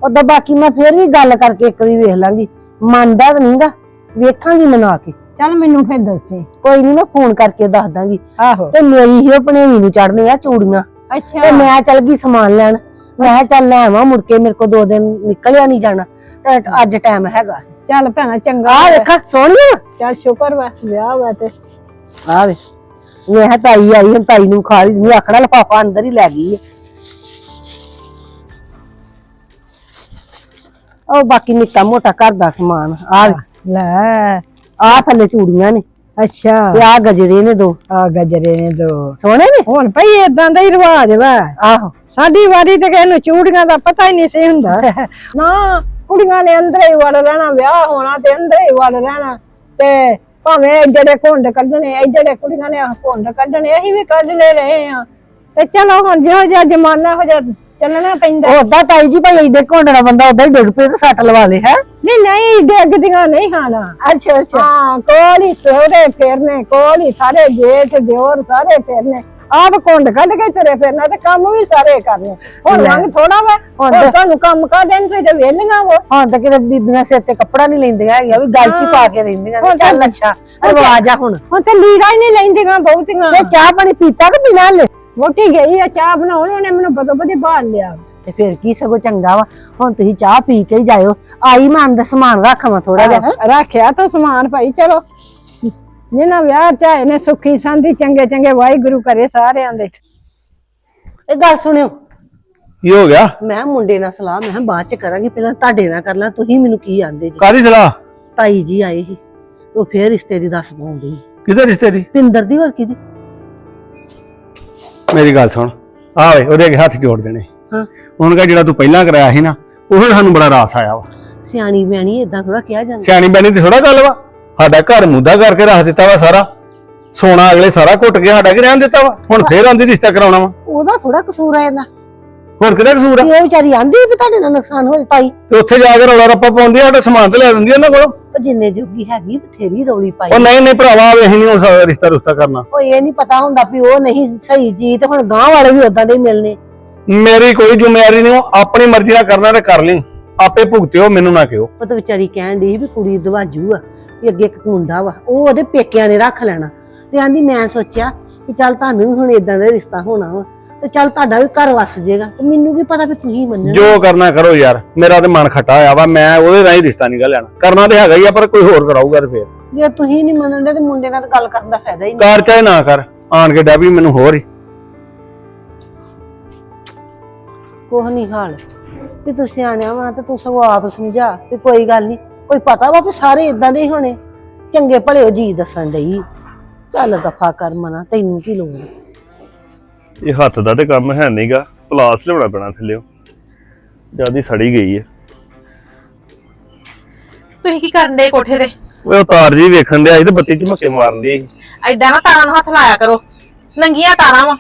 ਉਦੋਂ ਬਾਕੀ ਮੈਂ ਫੇਰ ਵੀ ਗੱਲ ਕਰਕੇ ਇੱਕ ਵਾਰੀ ਵੇਖ ਲਾਂਗੀ। ਮੰਨਦਾ ਤਾਂ ਨਹੀਂਗਾ ਵੇਖਾਂਗੀ ਮਨਾ ਕੇ। ਚੱਲ ਮੈਨੂੰ ਫਿਰ ਦੱਸੀ। ਕੋਈ ਨਹੀਂ ਮੈਂ ਫੋਨ ਕਰਕੇ ਦੱਸ ਦਾਂਗੀ। ਆਹੋ। ਤੇ ਮੇਰੀ ਹੀ ਭਣੇਵੀਂ ਨੂੰ ਚੜਨੇ ਆ ਚੂੜੀਆਂ। ਤੇ ਅੱਛਾ ਮੈਂ ਚੱਲ ਗਈ ਸਮਾਨ ਲੈਣ। ਮੈਂ ਕਿਹਾ ਚੱਲ ਲੈ ਆਵਾਂ ਮੁੜ ਕੇ ਮੇਰੇ ਕੋ ਦੋ ਦਿਨ ਨਿਕਲਿਆ ਨਹੀਂ ਜਾਣਾ। ਤੇ ਅੱਜ ਟਾਈਮ ਹੈਗਾ। ਚੱਲ ਭੈਣਾ ਚੰਗਾ। ਆ। ਵੇਖਾ ਸੋਹਣੀਆਂ। ਚੱਲ ਸ਼ੁਕਰ ਵਾ ਵਿਆਹ ਵਾ ਤੇ। ਆ ਵੇ ਇਹ ਤਾਈ ਆਈ ਹੁਣ ਤਾਈ ਨੂੰ ਖਾ ਲਈ ਆਖਣਾ ਲਫਾਫਾ ਅੰਦਰ ਹੀ ਲੈ ਗਈ ਹੈ ਉਹ ਬਾਕੀ ਨਿੱਕਾ ਮੋਟਾ ਘਰ ਦਾ ਸਮਾਨ ਆ ਲੈ। ਆ ਥੱਲੇ ਚੂੜੀਆਂ ਨੇ ਅੱਛਾ। ਤੇ ਆ ਗਜਰੇ ਨੇ ਦੋ। ਆ ਗਜਰੇ ਨੇ ਦੋ। ਸੋਹਣੇ ਨੇ? ਹੁਣ ਭਈ ਇਦਾਂ ਦਾ ਹੀ ਰਿਵਾਜ ਵਾ। ਆਹੋ। ਸਾਡੀ ਵਾਰੀ ਤੇ ਕਿਸੇ ਨੂੰ ਚੂੜੀਆਂ ਦਾ ਪਤਾ ਹੀ ਨਹੀਂ ਸੀ ਹੁੰਦਾ। ਨਾ ਕੁੜੀਆਂ ਨੇ ਅੰਦਰ ਹੀ ਵੜ ਰਹਿਣਾ ਵਿਆਹ ਹੋਣਾ ਤੇ ਅੰਦਰ ਹੀ ਵੜ ਰਹਿਣਾ। ਤੇ ਭਾਵੇਂ ਜਿਹੜੇ ਘੁੰਡ ਕੱਢਣੇ ਇਹ ਜਿਹੜੇ ਕੁੜੀਆਂ ਨੇ ਆਹ ਘੁੰਡ ਕੱਢਣੇ ਅਸੀਂ ਵੀ ਕੱਢਦੇ ਰਹੇ ਆ ਤੇ ਚਲੋ ਹੁਣ ਜਿਹੋ ਜਿਹਾ ਜ਼ਮਾਨਾ ਹੋ ਜਾ ਚੱਲਣਾ ਪੈਂਦਾ। ਉਹਦਾ ਤਾਈ ਜੀ ਭਾਈ ਏਡੇ ਘੋਂਡਣਾ ਬੰਦਾ ਉਦਾਂ ਹੀ ਡਿੱਗ ਪਏ ਤੇ ਸੱਟ ਲਵਾ ਲੇ ਹੈ? ਨਹੀਂ ਨਹੀਂ ਡਿੱਗਦੀਆਂ ਨਹੀਂ ਖਾਣਾ ਅੱਛਾ ਅੱਛਾ। ਹਾਂ ਕੋਲ ਹੀ ਸੋਹਰੇ ਫੇਰਨੇ ਕੋਲ ਹੀ ਸਾਰੇ ਜੇਠ ਦਿਓਰ ਸਾਰੇ ਫੇਰਨੇ। ਆਪ ਕੁੰਡ ਕੱਢ ਕੇ ਤੁਰੇ ਫਿਰਨਾ ਤੇ ਕੰਮ ਵੀ ਸਾਰੇ ਕਰਨੇ। ਹੁਣ ਲੈ। ਲੰਘ ਥੋੜਾ ਵਾ ਹੁਣ ਹੁਣ ਤਾਂ- ਤੁਹਾਨੂੰ ਕੰਮ ਕਰ ਦੇਣ ਤੇ ਵੇਲੀਆਂ ਵੋ? ਹੁਣ ਤਾਂ ਕਿਤੇ ਬੀਬੀਆਂ ਸਿਰ ਤੇ ਕੱਪੜਾ ਨਹੀਂ ਲੈਂਦੀਆਂ ਹੈਗੀਆਂ ਵੀ ਗੱਲ 'ਚ ਹੀ ਪਾ ਕੇ ਰਹਿੰਦੀਆਂ ਨੇ। ਤਾਂ- ਚੱਲ ਅੱਛਾ ਰਿਵਾਜ ਆ ਹੁਣ। ਹੁਣ ਤੇ ਲੀੜਾ ਹੀ ਨਹੀਂ ਲੈਂਦੀਆਂ ਬਹੁਤੀਆਂ। ਤੇ ਚਾਹ ਪਾਣੀ ਪੀਤਾ ਕਿ ਬਿਨਾਂ ਲੈ ਵੋਟੀ ਗਈ ਆ ਚਾਹ ਬਣਾਉਣ ਉਹਨੇ ਮੈਨੂੰ ਬਦੋ ਬਦੀ ਬਾਲ ਲਿਆ। ਤੇ ਫਿਰ ਕੀ ਸਗੋਂ ਚੰਗਾ ਵਾ? ਹੁਣ ਤੁਸੀਂ ਚਾਹ ਪੀ ਕੇ ਹੀ ਜਾਇਓ। ਆਈ ਮੈਂ ਅੰਦਰ ਸਮਾਨ ਰੱਖਾਂ ਥੋੜਾ ਜਿਹਾ। ਹੈਂ। ਰੱਖਿਆ ਤਾਂ ਸਮਾਨ ਭਾਈ ਚਲੋ। ਜਿਹਨਾਂ ਵਿਆਹ ਚਾਹੇ ਨੇ ਸੁੱਖੀ ਸੰਦੀ ਚੰਗੇ ਚੰਗੇ ਵਾਹਿਗੁਰੂ ਕਰੇ ਸਾਰਿਆਂ ਦੇ। ਇਹ ਗੱਲ ਸੁਣਿਓ। ਕੀ ਹੋ ਗਿਆ? ਮੈਂ ਮੁੰਡੇ ਨਾਲ ਸਲਾਹ ਮੈਂ ਕਿਹਾ ਬਾਅਦ ਚ ਕਰਾਂਗੀ ਪਹਿਲਾਂ ਤੁਹਾਡੇ ਨਾਲ ਕਰ ਲਾਂ ਤੁਸੀਂ ਮੈਨੂੰ ਕੀ ਆਂਦੇ ਜੀ? ਕਾਦੀ ਸਲਾਹ? ਤਾਈ ਜੀ ਆਏ ਸੀ ਉਹ ਫੇਰ ਰਿਸ਼ਤੇ ਦੀ ਦੱਸ ਪਾਉਂਦੀ ਕਿਹਦੇ ਰਿਸ਼ਤੇ ਦੀ? ਪਿੰਦਰ ਦੀ ਹੋਰ ਕਿਹਦੀ? ਮੇਰੀ ਗੱਲ ਸੁਣ। ਆ ਵੇ ਉਹਦੇ ਅੱਗੇ ਹੱਥ ਜੋੜ ਦੇਣੇ। ਹਾਂ। ਹੁਣ ਕਹ ਜਿਹੜਾ ਤੂੰ ਪਹਿਲਾਂ ਕਰਾਇਆ ਸੀ ਨਾ ਉਹ ਸਾਨੂੰ ਬੜਾ ਰਾਸ ਆਇਆ ਵਾ। ਸਿਆਣੀ ਬਿਆਣੀ ਇਦਾਂ ਥੋੜਾ ਕਿਹਾ ਜਾਂਦਾ। ਸਿਆਣੀ ਬੈਣੀ ਤੇ ਥੋੜਾ ਗੱਲ ਵਾ। ਸਾਡਾ ਘਰ ਮੁੱਦਾ ਕਰਕੇ ਰੱਖ ਦਿੱਤਾ ਵਾ ਸਾਰਾ। ਸੋਨਾ ਅਗਲੇ ਸਾਰਾ ਘੁੱਟ ਕੇ ਸਾਡਾ ਕੀ ਰਹਿਣ ਦਿੱਤਾ ਵਾ? ਹੁਣ ਫੇਰ ਆਂਦੀ ਰਿਸ਼ਤਾ ਕਰਾਉਣਾ ਵਾ। ਉਹਦਾ ਥੋੜਾ ਕਸੂਰ ਆ ਜਾਂਦਾ ਹੋਰ ਕਿਹਦਾ ਕਸੂਰ ਆ? ਇਹ ਵਿਚਾਰੀ ਆਂਦੀ ਵੀ ਤੁਹਾਡੇ ਨਾਲ ਨੁਕਸਾਨ ਹੋਏ ਤਾਈ ਤੇ ਉੱਥੇ ਜਾ ਕੇ ਰੌਲਾ ਰੱਪਾ ਪਾਉਂਦੀ ਆ ਸਾਡਾ ਸਮਾਨ ਤੇ ਲੈ ਦਿੰਦੀ ਆ ਉਹਨਾਂ ਕੋਲੋਂ। ਉਹ ਜਿੰਨੇ ਜੋਗੀ ਹੈਗੀ ਬਥੇਰੀ ਰੌਲੀ ਪਾਈ। ਉਹ ਨਹੀਂ ਨਹੀਂ ਭਰਾਵਾ ਅਸੀਂ ਨਹੀਂ ਹੁਣ ਸਾ- ਰਿਸ਼ਤਾ ਰੁਸ਼ਤਾ ਕਰਨਾ। ਉਹ ਇਹ ਨਹੀਂ ਪਤਾ ਹੁੰਦਾ ਵੀ ਉਹ ਨਹੀਂ ਸਹੀ ਜੀ ਤੇ ਹੁਣ ਗਾਂ ਵਾਲੇ ਵੀ ਉਦਾਂ ਦੇ ਹੀ ਮਿਲਨੇ। ਮੇਰੀ ਕੋਈ ਜ਼ਿੰਮੇਵਾਰੀ ਨਹੀਂ ਉਹ ਆਪਣੀ ਮਰਜ਼ੀ ਨਾਲ ਕਰਨਾ ਤੇ ਕਰ ਲਈ। ਆਪੇ ਭੁਗਤਿਓ ਮੈਨੂੰ ਨਾ ਕਿਹੋ। ਉਹ ਤਾਂ ਵਿਚਾਰੀ ਕਹਿਣ ਦੀ ਵੀ ਕੁੜੀ ਦਵਾਜੂ ਆ। ਵੀ ਅੱਗੇ ਇੱਕ ਮੁੰਡਾ ਵਾ ਉਹ ਉਹਦੇ ਪੇਕਿਆਂ ਨੇ ਰੱਖ ਲੈਣਾ। ਤੇ ਆਂਦੀ ਮੈਂ ਸੋਚਿਆ ਕਿ ਚੱਲ ਤੁਹਾਨੂੰ ਵੀ ਹੁਣ ਇਦਾਂ ਦਾ ਰਿਸ਼ਤਾ ਹੋਣਾ ਵਾ ਤੇ ਚੱਲ ਤੁਹਾਡਾ ਵੀ ਘਰ ਵਸ ਜਾਏਗਾ ਤੇ ਮੈਨੂੰ ਕੀ ਪਤਾ ਵੀ ਤੁਸੀਂ ਮੰਨਣਾ। ਜੋ ਕਰਨਾ ਕਰੋ ਯਾਰ ਮੇਰਾ ਤੇ ਮਨ ਖੱਟਾ ਹੋਇਆ ਵਾ ਮੈਂ ਉਹਦੇ ਰਾਹੀਂ ਰਿਸ਼ਤਾ ਨਹੀਂ ਗਾ ਲੈਣਾ। ਕਰਨਾ ਤੇ ਹੈਗਾ ਹੀ ਆ ਪਰ ਕੋਈ ਹੋਰ ਕਰਾਊਗਾ ਤੇ ਫੇਰ। ਜੇ ਤੁਸੀਂ ਨਹੀਂ ਮੰਨਦੇ ਤੇ ਮੁੰਡੇ ਨਾਲ ਤਾਂ ਗੱਲ ਕਰਨ ਦਾ ਫਾਇਦਾ ਹੀ ਨਹੀਂ। ਕਰ ਚਾਹੇ ਨਾ ਕਰ ਆਣ ਕੇ ਡੈਬੀ ਮੈਨੂੰ ਹੋਰ ਹੀ। ਕੁਛ ਨਹੀਂ ਹਾਲ ਵੀ ਤੂੰ ਸਿਆਣਿਆ ਵਾ ਤੇ ਤੂੰ ਸਗੋਂ ਆਪ ਸਮਝਾ ਵੀ ਕੋਈ ਗੱਲ ਨਹੀਂ ਕੋਈ ਪਤਾ ਵਾ ਵੀ ਸਾਰੇ ਇਦਾਂ ਦੇ ਹੀ ਹੋਣੇ? ਚੰਗੇ ਭਲੇ ਉਹ ਜੀ ਦੱਸਣ ਡਈ। ਚੱਲ ਦਫਾ ਕਰ ਮਨਾ ਤੈਨੂੰ ਕੀ ਲੋੜ? ਇਹ ਹੱਥ ਦਾ ਤੇ ਕੰਮ ਹੈ ਨਹੀਂਗਾ ਪਲਾਸ ਲਿਆਉਣਾ ਪੈਣਾ ਥੱਲਿਓ ਜਿਆਦੀ ਸੜੀ ਗਈ ਹੈ ਤੁਸੀਂ ਕੀ ਕਰਨ ਦੇ ਕੋਠੇ ਤੇ? ਉਹ ਤਾਰ ਜੀ ਵੇਖਣ ਦੇ ਆਈ ਤੇ ਬੱਤੀ ਝਮਕੇ ਮਾਰਦੀ ਸੀ। ਐਦਾਂ ਨਾ ਤਾਰਾਂ ਨੂੰ ਹੱਥ ਲਾਇਆ ਕਰੋ। ਨੰਗੀਆਂ ਤਾਰਾਂ ਵਾ।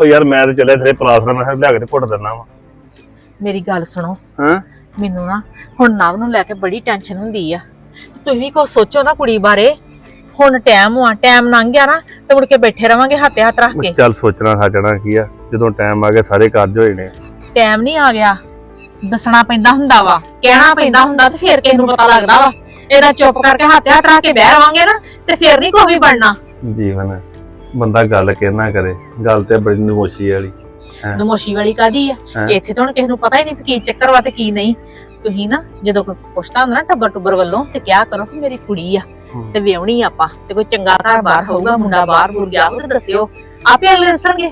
ਉਹ ਯਾਰ ਮੈਂ ਤੇ ਚੱਲਿਆ ਤੇਰੇ ਪਲਾਸ ਦਾ ਮੈਂ ਕਿਹਾ ਲਿਆ ਕੇ ਤੇ ਘੁੱਟ ਦਿੰਦਾ ਵਾ। ਮੇਰੀ ਗੱਲ ਸੁਣੋ। ਹਾਂ? ਮੈਨੂੰ ਨਾ ਹੁਣ ਨਵ ਨੂੰ ਲੈ ਕੇ ਬੜੀ ਟੈਨਸ਼ਨ ਹੁੰਦੀ ਆ। ਤੁਸੀਂ ਕੋ ਸੋਚੋ ਨਾ ਕੁੜੀ ਬਾਰੇ। ਹੁਣ ਟਾਈਮ ਆ ਟਾਈਮ ਲੰਘ ਗਿਆ ਨਾ ਤੇ ਮੁੜ ਕੇ ਬੈਠੇ ਰਵਾਂਗੇ ਹੱਥੇ ਹੱਥ ਰੱਖ ਕੇ। ਚੱਲ ਸੋਚਣਾ ਸਾਜਣਾ ਕੀ ਆ ਜਦੋਂ ਟਾਈਮ ਆ ਗਿਆ ਸਾਰੇ ਕਾਰਜ ਹੋਏ ਨੇ। ਟਾਈਮ ਨਹੀਂ ਆ ਗਿਆ। ਦੱਸਣਾ ਪੈਂਦਾ ਹੁੰਦਾ ਵਾ ਕਹਿਣਾ ਪੈਂਦਾ ਹੁੰਦਾ ਤੇ ਫਿਰ ਕਿਸੇ ਨੂੰ ਪਤਾ ਲੱਗਦਾ ਵਾ। ਇਹਦਾ ਚੁੱਪ ਕਰਕੇ ਹੱਥ ਹੱਥ ਰੱਖ ਕੇ ਬਹਿ ਰਵਾਂਗੇ ਨਾ ਤੇ ਫਿਰ ਨਹੀਂ ਕੋਈ ਵੀ ਬਣਨਾ। ਜੀਵਨ ਬੰਦਾ ਗੱਲ ਕਹਿਣਾ ਕਰੇ ਗੱਲ ਤੇ ਬੜੀ ਨਮੋਸ਼ੀ ਵਾਲੀ। ਹੈਂ। ਨਮੋਸ਼ੀ ਵਾਲੀ ਕਾਦੀ ਆ? ਹੈਂ। ਇੱਥੇ ਤਾਂ ਹੁਣ ਕਿਸੇ ਨੂੰ ਪਤਾ ਹੀ ਨਹੀਂ ਕੀ ਚੱਕਰ ਵਾ ਤੇ ਕੀ ਨਹੀਂ। ਤੁਸੀਂ ਨਾ ਜਦੋਂ ਕੋਈ ਪੁੱਛਦਾ ਹੁੰਦਾ ਨਾ ਟੱਬਰ ਟੁੱਬਰ ਵੱਲੋਂ ਤੇ ਕਿਆ ਕਰੋ ਕਿ ਮੇਰੀ ਕੁੜੀ ਆ। ਤੇ ਵਿਆਹਣੀ ਆਪਾਂ ਤੇ ਕੋਈ ਚੰਗਾ ਘਰ ਬਾਹਰ ਹੋਊਗਾ ਮੁੰਡਾ ਬਾਹਰ ਬੁਰ ਗਿਆ ਤੇ ਦੱਸਿਓ। ਆਪੇ ਅਗਲੇ ਦੱਸਣਗੇ।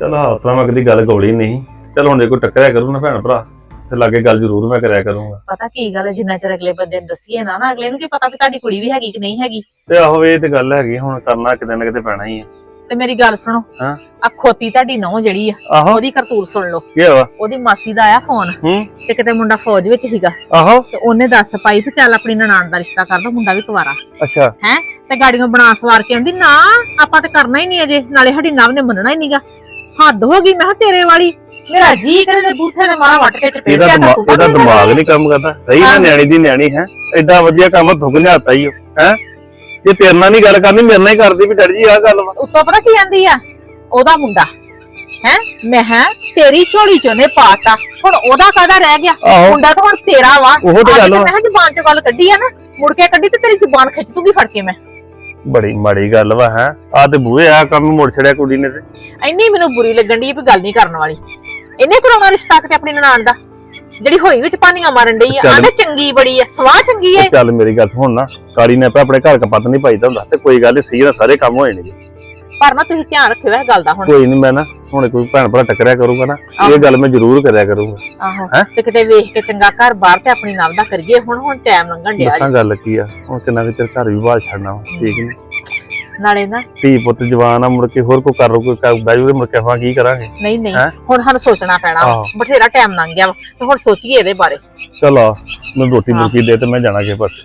ਚਲ ਹਾਂ ਤਾਂ ਮੈਂ ਕਦੀ ਗੱਲ ਗੋਲੀ ਨਹੀਂ। ਚਲ ਹੁਣ ਜੇ ਕੋਈ ਟੱਕਰਿਆ ਕਰੂ ਨਾ ਭੈਣ ਭਰਾ ਤੇ ਲਾਗੇ ਗੱਲ ਜ਼ਰੂਰ ਮੈਂ ਕਰਿਆ ਕਰੂੰਗਾ। ਪਤਾ ਕੀ ਗੱਲ ਹੈ ਜਿੰਨਾ ਚਿਰ ਅਗਲੇ ਬੰਦੇ ਨੂੰ ਦੱਸੀਏ ਨਾ ਨਾ ਅਗਲੇ ਨੂੰ ਕੀ ਪਤਾ ਵੀ ਤੁਹਾਡੀ ਕੁੜੀ ਵੀ ਹੈਗੀ ਕਿ ਨਹੀਂ ਹੈਗੀ। ਤੇ ਆਹੋ ਇਹ ਤੇ ਗੱਲ ਹੈਗੀ ਹੁਣ ਕਰਨਾ ਕਿਤੇ ਨਾ ਕਿਤੇ ਪੈਣਾ ਹੀ ਆ। ਤੇ ਮੇਰੀ ਗੱਲ ਸੁਣੋ। ਹਾਂ। ਆ ਖੋਤੀ ਤੁਹਾਡੀ ਨੌ ਜਿਹੜੀ ਆ ਆਹੋ। ਉਹਦੀ ਕਰਤੂਰ ਸੁਣ ਲਓ। ਕੀ ਹੋਇਆ? ਉਹਦੀ ਮਾਸੀ ਦਾ ਆਇਆ ਫੋਨ ਹੂੰ। ਤੇ ਕਿਤੇ ਮੁੰਡਾ ਫੌਜ ਵਿੱਚ ਸੀਗਾ। ਆਹੋ। ਤੇ ਉਹਨੇ ਦੱਸ ਪਾਈ ਤੇ ਚੱਲ ਆਪਣੀ ਨਨਾਣ ਦਾ ਰਿਸ਼ਤਾ ਕਰ ਦੋ ਮੁੰਡਾ ਵੀ ਕੁਵਾਰਾ। ਅੱਛਾ। ਹੈ? ਤੇ ਗਾੜੀਆਂ ਬਣਾ ਸਵਾਰ ਕੇ ਆਂਦੀ ਨਾ ਆਪਾਂ ਤੇ ਕਰਨਾ ਹੀ ਨਹੀਂ ਅਜੇ ਨਾਲੇ ਸਾਡੀ ਨਵ ਨੇ ਮੰਨਣਾ ਹੀ ਨਹੀਂਗਾ। ਹੱਦ ਹੋ ਗਈ ਮੈਂ ਕਿਹਾ ਤੇਰੇ ਵਾਲੀ। ਮੇਰਾ ਜੀ ਕਰੇ ਬੂਥੇ ਦੇ ਮਾਰਾ ਵੱਟ ਕੇ ਚਪੇੜ ਇਹਦਾ ਦਿਮਾਗ ਇਹਦਾ ਦਿਮਾਗ ਨਹੀਂ ਕੰਮ ਕਰਦਾ। ਸਹੀ ਨਾ। ਨਿਆਣੀ ਦੀ ਨਿਆਣੀ ਹੈ? ਐਡਾ ਵਧੀਆ ਕੰਮ ਥੁੱਕ ਲਿਆਤਾ ਹੀ ਹੈ? ਜੇ ਤੇਰੇ ਨਾਲ ਨਹੀਂ ਗੱਲ ਕਰਨੀ ਮੇਰੇ ਨਾਲ ਹੀ ਕਰਦੀ ਵੀ ਡੈਡੀ ਜੀ ਆਹ ਗੱਲ ਵਾ। ਉੱਤੋਂ ਪਤਾ ਕੀ ਆਂਦੀ ਆ? ਉਹਦਾ ਮੁੰਡਾ। ਹੈ? ਮੈਂ ਹੈ ਤੇਰੀ ਝੋਲੀ ਚੋਂ ਨੇ ਪਾਤਾ। ਹੁਣ ਉਹਦਾ ਕਾਹਦਾ ਰਹਿ ਗਿਆ? ਆਹੋ। ਮੁੰਡਾ ਤਾਂ ਹੁਣ ਤੇਰਾ ਵਾ। ਉਹ ਤੇ ਅੱਜ ਗੱਲ ਵਾ। ਮੈਂ ਜ਼ੁਬਾਨ ਚੋਂ ਗੱਲ ਕੱਢੀ ਆ ਨਾ। ਮੁੜ ਕੇ ਕੱਢੀ ਤੇ ਤੇਰੀ ਜ਼ੁਬਾਨ ਖਿੱਚ ਦੂੰਗੀ ਫੜ ਕੇ ਮੈਂ। ਬੜੀ ਮਾੜੀ ਗੱਲ ਵਾ ਹੈ? ਆ ਤੇ ਬੂਹੇ ਆ ਕੰਮ ਮੁੜ ਛੜਿਆ ਕੁੜੀ ਨੇ ਤੇ। ਇੰਨੀ ਮੈਨੂੰ ਬੁਰੀ ਲੱਗਣ ਦੀ ਵੀ ਗੱਲ ਨਹੀਂ ਕਰਨ ਵਾਲੀ। ਇਹਨੇ ਕਰਾਉਣਾ ਰਿਸ਼ਤਾ ਕਿਤੇ ਆਪਣੀ ਨਨਾਣ ਦਾ? ਜਿਹੜੀ ਹੋਈ ਵਿੱਚ ਪਾਣੀਆਂ ਮਾਰਨ ਡਈ ਆ। ਚੱਲ। ਆਂਦੇ ਚੰਗੀ ਬੜੀ ਆ ਸਵਾਹ ਚੰਗੀ ਏ ਚੱਲ ਮੇਰੀ ਗੱਲ ਸੁਣ ਨਾ ਕਾਲੀ ਨੇ ਆਪੇ ਆਪਣੇ ਘਰ ਕਪੱਤ ਨਹੀਂ ਪਾਈਦਾ ਹੁੰਦਾ ਤੇ ਕੋਈ ਗੱਲ ਸਹੀ ਨਾਲ ਸਾਰੇ ਕੰਮ ਹੋਏ ਨੇ ਪਰ ਨਾ ਤੁਸੀਂ ਧਿਆਨ ਰੱਖਿਓ ਇਸ ਗੱਲ ਦਾ ਹੁਣ। ਕੋਈ ਨਹੀਂ ਮੈਂ ਨਾ ਹੁਣ ਕੋਈ ਭੈਣ ਭਰਾ ਟੱਕਰਿਆ ਕਰੂਗਾ ਨਾ ਇਹ ਗੱਲ ਮੈਂ ਜ਼ਰੂਰ ਕਰਿਆ ਕਰੂੰਗਾ। ਆਹੋ ਹੈਂ? ਤੇ ਕਿਤੇ ਵੇਖ ਕੇ ਚੰਗਾ ਘਰ ਬਾਹਰ ਤੇ ਆਪਣੀ ਨਾਲ ਦਾ ਕਰੀਏ ਹੁਣ ਹੁਣ ਟਾਈਮ ਲੰਘਣ ਡਿਆ ਦੱਸਾਂ ਗੱਲ ਕੀ ਆ ਹੁਣ ਕਿੰਨਾ ਕੁ ਚਿਰ ਘਰ ਵੀ ਬਾਹਰ ਛੱਡਣਾ ਵਾ, ਠੀਕ ਨਹੀਂ ਜੀ। ਨਾਲੇ ਨਾ ਧੀ ਪੁੱਤ ਜਵਾਨ ਆ ਮੁੜ ਕੇ ਹੋਰ ਕੋਈ ਕਰ ਲਓ ਕੋਈ ਕਰ- ਬਹਿ ਜੂਗੇ ਮੁੜ ਕੇ ਆਪਾਂ ਕੀ ਕਰਾਂਗੇ ਨਹੀਂ ਨਹੀਂ ਹੈਂ? ਹੁਣ ਸਾਨੂੰ ਸੋਚਣਾ ਪੈਣਾ ਵਾ। ਆਹੋ। ਬਥੇਰਾ ਟਾਈਮ ਲੰਘ ਗਿਆ ਵਾ ਤੇ ਹੁਣ ਸੋਚੀਏ ਇਹਦੇ ਬਾਰੇ ਚਲ ਆ ਮੈਂ ਰੋਟੀ। ਮੁਰਕੀ ਦੇ ਤੇ ਮੈਂ ਜਾਣਾ ਕੇ ਬਸ